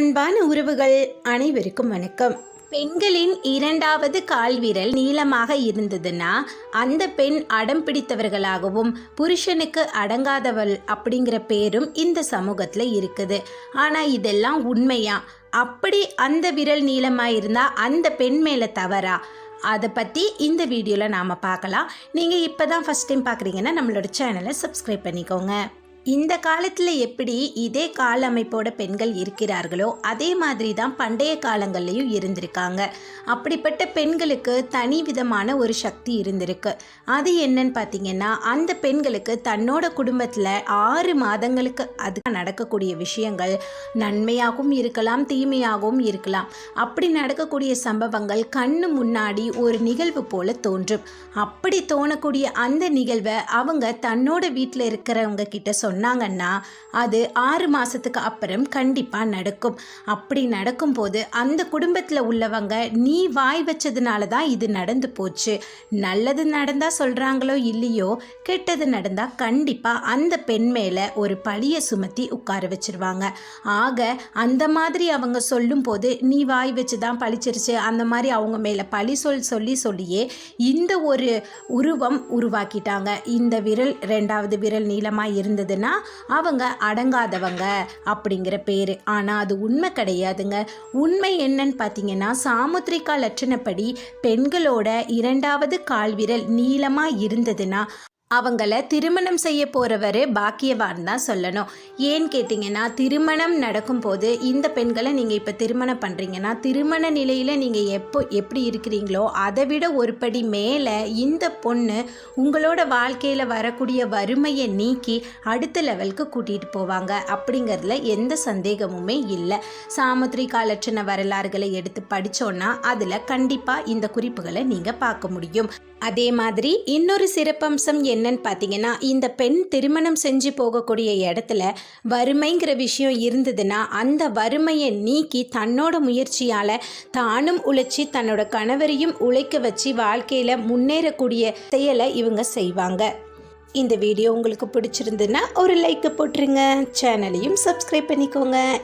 அன்பான உறவுகள் அனைவருக்கும் வணக்கம். பெண்களின் இரண்டாவது கால்விரல் நீளமாக இருந்ததுன்னா அந்த பெண் அடம் பிடித்தவர்களாகவும் புருஷனுக்கு அடங்காதவள் அப்படிங்கிற பேரும் இந்த சமூகத்தில் இருக்குது. ஆனால் இதெல்லாம் உண்மையா? அப்படி அந்த விரல் நீளமாக இருந்தால் அந்த பெண் மேலே தவறா? அதை பற்றி இந்த வீடியோவில் நாம் பார்க்கலாம். நீங்கள் இப்போ தான் ஃபஸ்ட் டைம் பார்க்குறீங்கன்னா நம்மளோட சேனலை சப்ஸ்கிரைப் பண்ணிக்கோங்க. இந்த காலத்தில் எப்படி இதே கால அமைப்போட பெண்கள் இருக்கிறார்களோ அதே மாதிரி தான் பண்டைய காலங்கள்லையும் இருந்திருக்காங்க. அப்படிப்பட்ட பெண்களுக்கு தனி விதமான ஒரு சக்தி இருந்திருக்கு. அது என்னன்னு பார்த்தீங்கன்னா அந்த பெண்களுக்கு தன்னோட குடும்பத்தில் ஆறு மாதங்களுக்கு அது நடக்கக்கூடிய விஷயங்கள் நன்மையாகவும் இருக்கலாம் தீமையாகவும் இருக்கலாம். அப்படி நடக்கக்கூடிய சம்பவங்கள் கண்ணு முன்னாடி ஒரு நிகழ்வு போல தோன்றும். அப்படி தோணக்கூடிய அந்த நிகழ்வை அவங்க தன்னோட வீட்டில் இருக்கிறவங்க கிட்ட சொன்னாங்கன்னா அது ஆறு மாதத்துக்கு அப்புறம் கண்டிப்பாக நடக்கும். அப்படி நடக்கும்போது அந்த குடும்பத்தில் உள்ளவங்க நீ வாய் வச்சதுனால தான் இது நடந்து போச்சு. நல்லது நடந்தால் சொல்கிறாங்களோ இல்லையோ கெட்டது நடந்தால் கண்டிப்பாக அந்த பெண் மேலே ஒரு பழியை சுமத்தி உட்கார வச்சிருவாங்க. ஆக அந்த மாதிரி அவங்க சொல்லும்போது நீ வாய் வச்சு தான் பழிச்சிருச்சு. அந்த மாதிரி அவங்க மேலே பழி சொல் சொல்லி சொல்லியே இந்த ஒரு உருவம் உருவாக்கிட்டாங்க. இந்த விரல் ரெண்டாவது விரல் நீளமாக இருந்ததுன்னா அவங்க அடங்காதவங்க அப்படிங்கிற பேர். ஆனால் அது உண்மை கிடையாதுங்க. உண்மை என்னன்னு பார்த்தீங்கன்னா சாமுத்திரிகா லட்சணப்படி பெண்களோட இரண்டாவது கால்விரல் நீளமாக இருந்ததுன்னா அவங்கள திருமணம் செய்ய போகிறவர் பாக்கியவான் தான் சொல்லணும். ஏன்னு கேட்டிங்கன்னா திருமணம் நடக்கும்போது இந்த பெண்களை நீங்கள் இப்போ திருமணம் பண்ணுறீங்கன்னா திருமண நிலையில் நீங்கள் எப்போ எப்படி இருக்கிறீங்களோ அதை விட ஒரு படி மேலே இந்த பொண்ணு உங்களோட வாழ்க்கையில் வரக்கூடிய வறுமையை நீக்கி அடுத்த லெவலுக்கு கூட்டிகிட்டு போவாங்க அப்படிங்கிறதுல எந்த சந்தேகமுமே இல்லை. சாமுத்திரிகா லட்சண வரலாறுகளை எடுத்து படித்தோன்னா அதில் கண்டிப்பாக இந்த குறிப்புகளை நீங்கள் பார்க்க முடியும். அதே மாதிரி இன்னொரு சிறப்பம்சம் என்னன்னு பார்த்தீங்கன்னா இந்த பெண் திருமணம் செஞ்சு போகக்கூடிய இடத்துல வறுமைங்கிற விஷயம் இருந்ததுன்னா அந்த வறுமையை நீக்கி தன்னோட முயற்சியால் தானும் உழைச்சி தன்னோட கணவரையும் உழைக்க வச்சு வாழ்க்கையில் முன்னேறக்கூடிய செயலை இவங்க செய்வாங்க. இந்த வீடியோ உங்களுக்கு பிடிச்சிருந்துன்னா ஒரு லைக்கை போட்டுருங்க. சேனலையும் சப்ஸ்கிரைப் பண்ணிக்கோங்க.